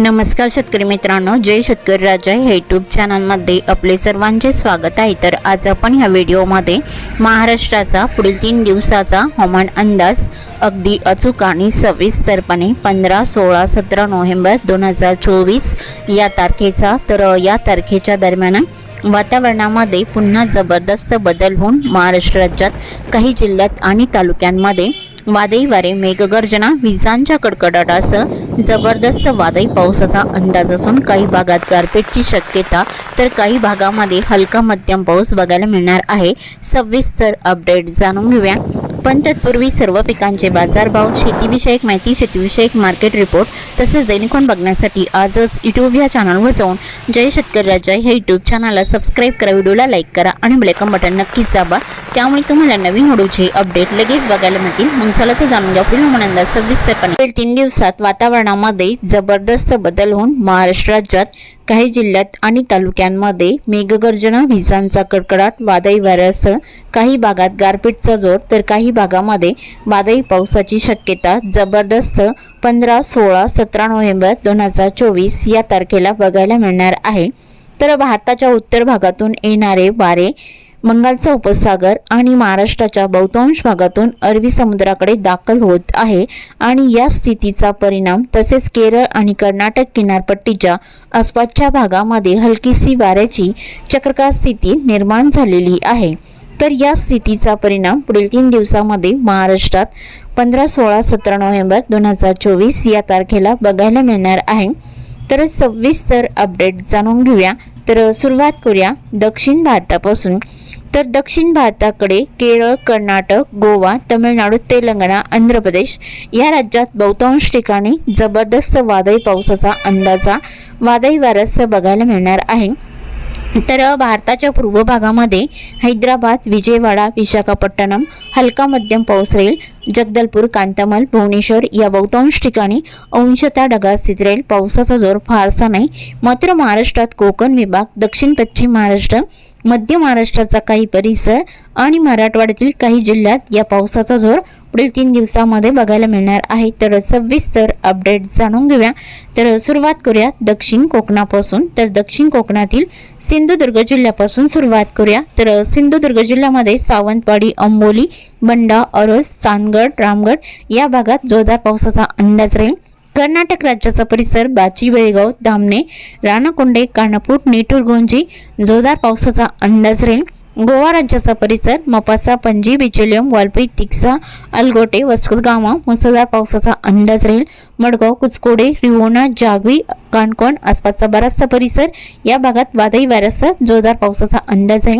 नमस्कार शेतकरी मित्रांनो जय शेतकरी राजा हे यूट्यूब चॅनलमध्ये आपले सर्वांचे स्वागत आहे. तर आज आपण ह्या व्हिडिओमध्ये महाराष्ट्राचा पुढील तीन दिवसाचा हवामान अंदाज अगदी अचूक आणि सविस्तरपणे पंधरा सोळा सतरा नोव्हेंबर दोन हजार चोवीस या तारखेचा तर या तारखेच्या दरम्यान वातावरणामध्ये पुन्हा जबरदस्त बदल होऊन महाराष्ट्र राज्यात काही जिल्ह्यात आणि तालुक्यांमध्ये वादळी वारे मेघगर्जना विजांच्या कडकडाटासह जबरदस्त वादळी पावसाचा अंदाज असून काही भागात गारपीटची शक्यता तर काही भागामध्ये हलका मध्यम पाऊस बघायला मिळणार आहे. सविस्तर अपडेट जाणून घेऊया. पण तत्पूर्वी सर्व पिकांचे बाजारभाव शेतीविषयक माहिती शेतीविषयक मार्केट रिपोर्ट तसेच दैनिकोन बघण्यासाठी आजच यूट्यूब या चॅनलवर जाऊन जय शेतकरी राजा हे यूट्यूब चॅनलला सबस्क्राईब करा व्हिडिओला लाईक करा आणि बेलकम बटन नक्कीच दाबा. त्यामुळे तुम्हाला नवीन व्हिडिओचे अपडेट लगेच बघायला मिळतील. मग चला ते जाणून घ्या. पुढील म्हणून सविस्तरपणे. तीन दिवसात वातावरणामध्ये जबरदस्त बदल होऊन महाराष्ट्र राज्यात काही जिल्ह्यात आणि तालुक्यांमध्ये मेघगर्जना विजांचा कडकडाट वादळी वाऱ्यासह काही भागात गारपीटचा जोर तर काही भागामध्ये वादळी पावसाची शक्यता जबरदस्त पंधरा सोळा सतरा नोव्हेंबर दोन हजार चोवीस या तारखेला बघायला मिळणार आहे. तर भारताच्या उत्तर भागातून येणारे वारे बंगालचा उपसागर आणि महाराष्ट्राच्या बहुतांश भागातून अरबी समुद्राकडे दाखल होत आहे आणि या स्थितीचा परिणाम तसेच केरळ आणि कर्नाटक किनारपट्टीच्या आसपासच्या भागामध्ये हलकीसी वाऱ्याची चक्रकार स्थिती निर्माण झालेली आहे. तर या स्थितीचा परिणाम पुढील तीन दिवसामध्ये महाराष्ट्रात पंधरा सोळा सतरा नोव्हेंबर दोन हजार चोवीस या तारखेला बघायला मिळणार आहे. तर सविस्तर अपडेट जाणून घेऊया. तर सुरुवात करूया दक्षिण भारतापासून. तर दक्षिण भारताकडे केरळ कर्नाटक गोवा तमिळनाडू तेलंगणा आंध्र प्रदेश या राज्यात बहुतांश ठिकाणी जबरदस्त वादळी पावसाचा अंदाजा वादळी वाऱ्यासह बघायला मिळणार आहे. तर भारताच्या पूर्व भागामध्ये हैदराबाद विजयवाडा विशाखापट्टणम हलका मध्यम पाऊस राहील जगदलपूर कांतामल भुवनेश्वर या बहुतांश ठिकाणी अंशतः ढगाळ स्थित राहील. पावसाचा जोर फारसा नाही. मात्र महाराष्ट्रात कोकण विभाग दक्षिण पश्चिम महाराष्ट्र मध्य महाराष्ट्राचा काही परिसर आणि मराठवाड्यातील काही जिल्ह्यात या पावसाचा जोर पुढील तीन दिवसामध्ये बघायला मिळणार आहे. तर सविस्तर अपडेट जाणून घेऊया. तर सुरुवात करूया दक्षिण कोकणापासून. तर दक्षिण कोकणातील सिंधुदुर्ग जिल्ह्यापासून सुरुवात करूया. तर सिंधुदुर्ग जिल्ह्यामध्ये सावंतवाडी अंबोली बंडा अरस चांदगड रामगड या भागात जोरदार पावसाचा अंदाज राहील. कर्नाटक राज्याचा परिसर बाची बेळगाव धामणे राणाकोंडे कानापूर नेटूरगोंजी जोरदार पावसाचा अंदाज राहील. गोवा राज्याचा परिसर मपासा पणजी बिचोलियम वालपई तिक्सा अलगोटे वस्कोगामा मुसळधार पावसाचा अंदाज राहील. मडगाव कुचकोडे रिवोना जागवी काणकोण आसपासचा बराचसा परिसर या भागात वादळी वाऱ्यासह जोरदार पावसाचा अंदाज आहे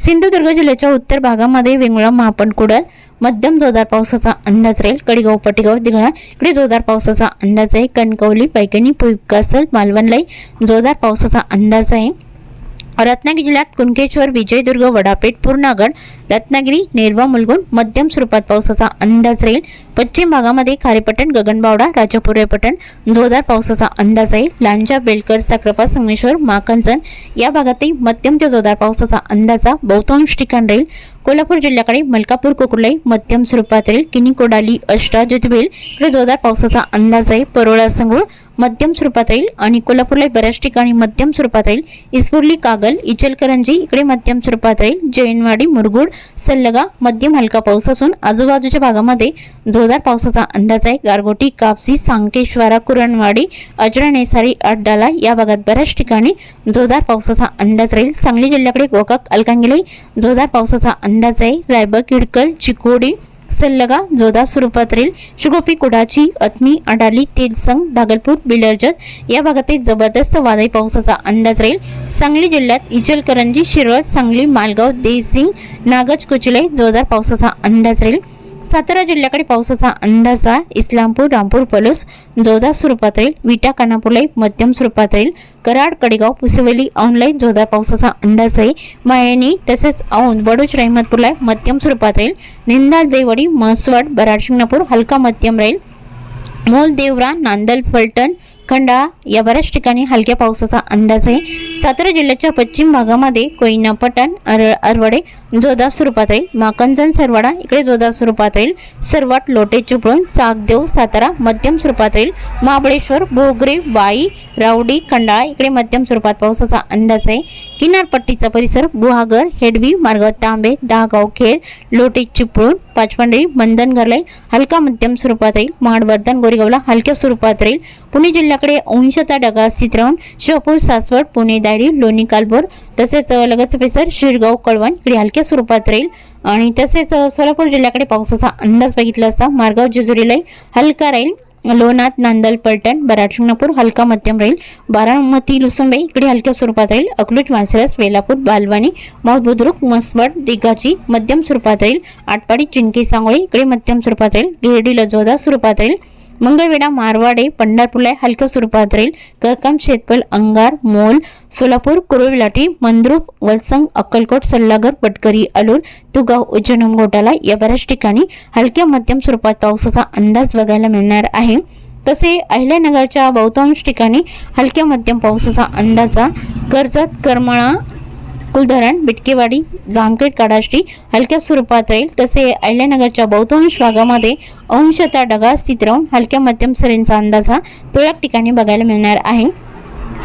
सिंधुदुर्ग जिल्ह्याच्या उत्तर भागामध्ये वेंगुळा महापण कुडाळ मध्यम जोरदार पावसाचा अंदाज राहील. कडिगाव पटेगाव दिघळा इकडे जोरदार पावसाचा अंदाज आहे. कणकवली पैठणी पुकासल मालवणलाई जोरदार पावसाचा अंदाज आहे. रत्नागिरी जिल्ह्यात कुणकेश्वर विजयदुर्ग वडापेठ पूर्णागड रत्नागिरी नेरवा मुलगुण मध्यम स्वरूपात पावसाचा अंदाज राहील. पश्चिम भागामध्ये खारेपटण गगनबावडा राजापूर पटण जोरदार पावसाचा अंदाज आहे लांजा बेलकर साक्रपा संगमेश्वर माखंजन या भागातही मध्यम ते जोरदार पावसाचा अंदाजा बहुतांश ठिकाण राहील. कोल्हापूर जिल्ह्याकडे मलकापूर कोकुलाई मध्यम स्वरूपातील राहील किनी कोडाली अष्टा ज्योतिबेल इकडे जोरदार पावसाचा अंदाज आहे. परोळा संगूळ मध्यम स्वरूपात राहील आणि कोल्हापूरला बऱ्याच ठिकाणी मध्यम स्वरूपात राहील इस्फुर्ली कागल इचलकरंजी इकडे मध्यम स्वरूपात राहील जैनवाडी मुरगुड सल्लगा मध्यम हलका पाऊस असून आजूबाजूच्या भागामध्ये जोरदार पावसाचा अंदाज आहे. गारगोटी कापसी सांकेश्वरा कुरणवाडी अजरणेसारी अड्डाला या भागात बऱ्याच ठिकाणी जोरदार पावसाचा अंदाज राहील. सांगली जिल्ह्याकडे गोकाक अलकांगिले जोरदार पावसाचा अंदाज आहे रायबग इडकल चिकोडी सल्लगा जोधा स्वरूपात राहील कुडाची अत्नी अडाली तेलसंग दागलपूर बिलर्जत या भागातही जबरदस्त वादळी पावसाचा अंदाज राहील. सांगली जिल्ह्यात इचलकरंजी शिरवळ सांगली मालगाव देसिंग नागज कुचले जोरदार पावसाचा अंदाज राहील. सातारा जिल्ह्याकडे पावसाचा अंदाज आहे. इस्लामपूर रामपूर पलूस जोरदार स्वरूपात राहील. विटा कानापूरलाई मध्यम स्वरूपात राहील. कराड कडेगाव पुसेवली ऑनलाईन जोरदार पावसाचा अंदाज आहे. मायणी तसेच औंध बडोच रहमतपूरला मध्यम स्वरूपात राहील. निंदाल देवडी म्हसवड बराड शिंगणापूर हलका मध्यम राहील. मोल देवरा नांदल फलटण खंडाळा या बऱ्याच ठिकाणी हलक्या पावसाचा अंदाज आहे. सातारा जिल्ह्याच्या पश्चिम भागामध्ये कोयना पटण अर अरवडे जोरदार स्वरूपात राहील. माकंजन सरवाडा इकडे जोरदार स्वरूपात राहील. सर्वात लोटे चिपळूण सागदेव सातारा मध्यम स्वरूपात राहील. महाबळेश्वर भोगरे वाई रावडी खंडाळा इकडे मध्यम स्वरूपात पावसाचा अंदाज आहे. किनारपट्टीचा परिसर गुहागर हेडवी मार्गाव तांबे दहागाव खेड लोटे चिपळूण पाचपंडरी मंदनगरलाई हलका मध्यम स्वरूपात राहील. महाडवर्धन गोरेगावला हलक्या स्वरूपात राहील. पुणे जिल्ह्यात अंशता ढगाळ स्थित राहून शहापूर सासवड पुणे दायरी लोणी कालभोर तसेच अ, परिसर शिरगाव कळवण इकडे हलक्या स्वरूपात राहील. आणि तसेच सोलापूर जिल्ह्याकडे पावसाचा अंदाज बघितला असता मारगाव जेजुरीलाही हलका राहील. लोणात नांदल पलटण बराड शिंगणापूर हलका मध्यम राहील. बारामती लुसुंबाई इकडे हलक्या स्वरूपात राहील. अकलूज मानसरस वेलापूर बालवानी माऊत बुद्रुक मसवड दिगाची मध्यम स्वरूपात राहील. आटपाडी चिंकी सांगोळी इकडे मध्यम स्वरूपात राहील. गिरडी लजोदा स्वरूपात राहील. मंगळवेढा मारवाडे पंढरपूरला हलक्या स्वरूपात राहील करकम शेतपल अंगार मोल सोलापूर कुरुविलाटी मंद्रुप वलसंग अक्कलकोट सल्लागर पटकरी अलूर तुगाव उज्जैन घोटाला या बऱ्याच ठिकाणी हलक्या मध्यम स्वरूपात पावसाचा अंदाज बघायला मिळणार आहे. तसे अहिल्यानगरच्या बहुतांश ठिकाणी हलक्या मध्यम पावसाचा अंदाजा कर्जत करमाळा कुलधरण बिटकेवाडी जामखेड काडाश्री हलक्या स्वरूपात राहील तसे अहिल्यानगरच्या बहुतांश भागामध्ये अंशतः ढगाळ स्थित राहून हलक्या मध्यम सरींचा अंदाज हा तुरळक ठिकाणी बघायला मिळणार आहे.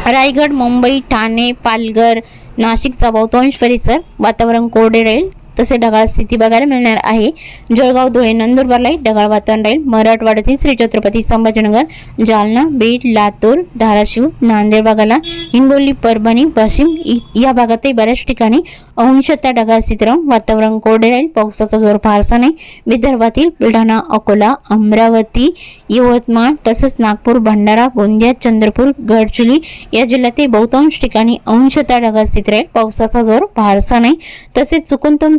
रायगड मुंबई ठाणे पालघर नाशिकचा बहुतांश परिसर वातावरण कोरडे राहील. तसे ढगाळ स्थिती बघायला मिळणार आहे. जळगाव धुळे नंदुरबारलाही ढगाळ वातावरण राहील. मराठवाड्यातील श्री छत्रपती संभाजीनगर जालना बीड लातूर धाराशिव नांदेड भागाला हिंगोली परभणी वाशिम इ- या भागातही बऱ्याच ठिकाणी अंशतः ढगाळ स्थिती राहून वातावरण कोरडे राहील. पावसाचा जोर फारसा नाही. विदर्भातील बुलढाणा अकोला अमरावती यवतमाळ तसेच नागपूर भंडारा गोंदिया चंद्रपूर गडचिरोली या जिल्ह्यातील बहुतांश ठिकाणी अंशतः ढगाळ स्थिती राहील. पावसाचा जोर फारसा नाही. तसेच चुकून